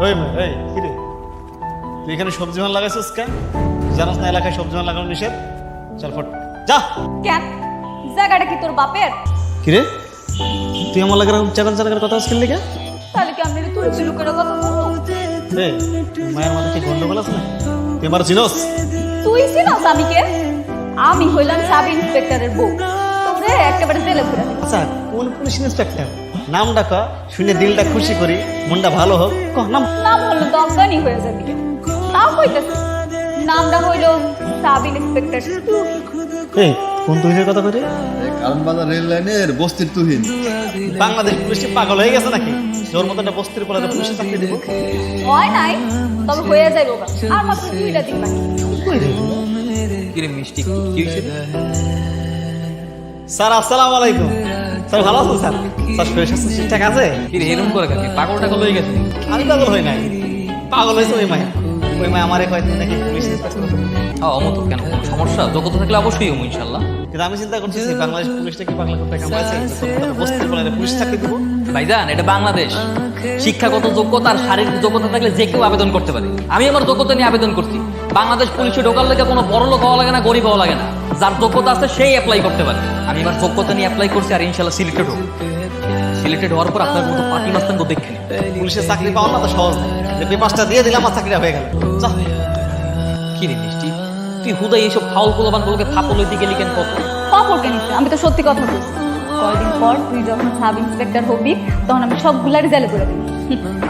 ওই মে- এই কি রে? তুই এখানে সবজি মান লাগাইছিস কেন? জানাস না এলাকায় সবজি মান লাগানো নিষেধ? চল ফট। যা! কেন? জায়গাটা কি তোর বাপের? কি রে? তুই আমার লাগার চাকান চাকার কথা তাহলে কি আমি তুই চুলু করে কথা বলব? মায়ের মাথা কি গন্ডগোল আছে না? তুই আমার চিনস? তুই চিনস আমি কে? আমি হইলাম সাব ইন্সপেক্টরের বউ। তোরে একেবারে জেলে আচ্ছা কোন পুলিশ ইন্সপেক্টর? নামটা ক শুনে দিলটা খুশি করি মনটা ভালো হোক। ক নাম নাম হলো দমদানি হয়ে যাবি। তাও কইতেছে। নামটা হইল সাব ইন্সপেক্টর। এই কোন তুহিনের কথা করি কারণ বাজার রেল লাইনের বস্তির তুহিন। বাংলাদেশ পুলিশ পাগল হয়ে গেছে নাকি? তোর মতো একটা বস্তির পরে পুলিশে চাকরি দিব? হয় নাই তবে হয়ে যাইব আর মাত্র দুইটা দিন বাকি। কিরে মিষ্টি কি হয়েছে? স্যার আসসালামু আলাইকুম। স্যার ভালো আছেন স্যার? স্যার শরীর স্বাস্থ্য ঠিকঠাক আছে? কিরে এরকম করে কাকি পাগল টাগল হয়ে গেছে। আমি পাগল হই নাই। পাগল হয়েছে ওই মায়া। ওই মায়া আমারে কয়েকদিন নাকি পুলিশ অমত কেন? কোনো সমস্যা? যোগ্যতা থাকলে অবশ্যই হব ইনশাল্লাহ কিন্তু আমি চিন্তা করছি যে বাংলাদেশ পুলিশটা কি পাগলা করতে কামাইছে বস্তির পরে পুলিশ চাকরি দিব। ভাইজান এটা বাংলাদেশ। শিক্ষাগত যোগ্যতা আর শারীরিক যোগ্যতা থাকলে যে কেউ আবেদন করতে পারে। আমি আমার যোগ্যতা নিয়ে আবেদন করছি। বাংলাদেশ পুলিশে ঢোকার লেগে কোনো বড় লোক হওয়া লাগে না গরিব হওয়া লাগে না। যার যোগ্যতা আছে সেই অ্যাপ্লাই করতে পারে। আমি আমার যোগ্যতা নিয়ে অ্যাপ্লাই করছি আর ইনশাল্লাহ সিলেক্টেড হব। সিলেক্টেড হওয়ার পর আপনার মতো পার্টি মাস্তাঙ্গ দেখে নিন। পুলিশের চাকরি পাওয়া না তো সহজ না। যে পেপারটা দিয়ে দিলাম আমার চাকরিটা হয়ে গেল। কি রে মিষ্টি? তুই হুদাই এইসব ফাউল গোলাবান গুলোকে ফাপল দিকে গেলি কেন কত পাপড় নিছে আমি তো সত্যি কথা বলছি। কয়দিন পর তুই যখন সাব ইন্সপেক্টর হবি তখন আমি সবগুলারই জেলে করে দিবি।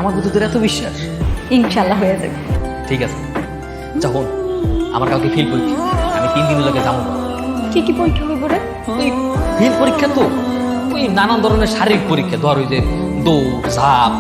আমার তোর এত বিশ্বাস? ইনশাল্লাহ হয়ে যাবে। ঠিক আছে। যখন আমার কালকে ফিল পরীক্ষা আমি তিন দিন লাগে যাব। কি কি পরীক্ষা হইব রে? ওই ফিল পরীক্ষা তো ওই নানান ধরনের শারীরিক পরীক্ষা ধর ওই যে দৌড় ঝাঁপ